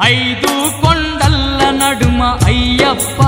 ఐదు కొండల్ల నడుమ అయ్యప్ప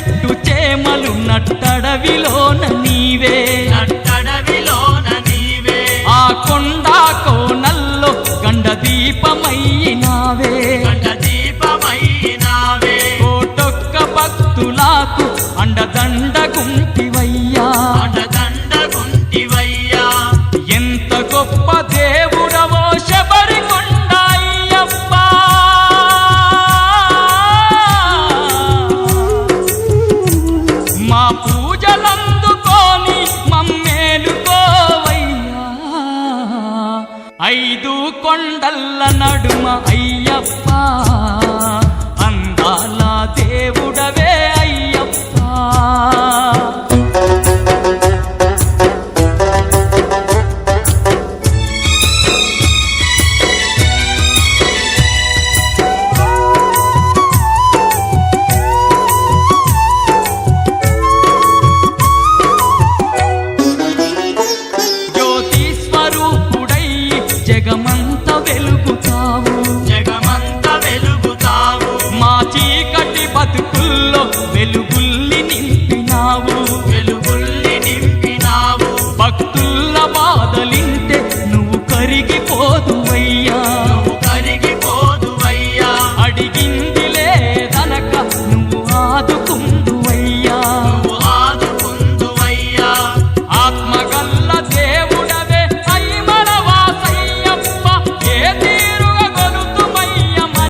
చుట్టు చేమలు నట్టడవిలోన నీవే. నట్టడవిలోన నీవే. ఆ కొండ కోనల్లో గండ దీపమయ్యినావే. గంట దీపమైనావే కోటొక్క భక్తులకు అండదండ గుంటివయ్యా అటదండ గుంటివయ్యా ఎంత గొప్ప పూజలందుకోని మమ్మేలుకోవయ్యా. ఐదు కొండల్ల నడుమ అయ్యప్ప. అయ్యప్ప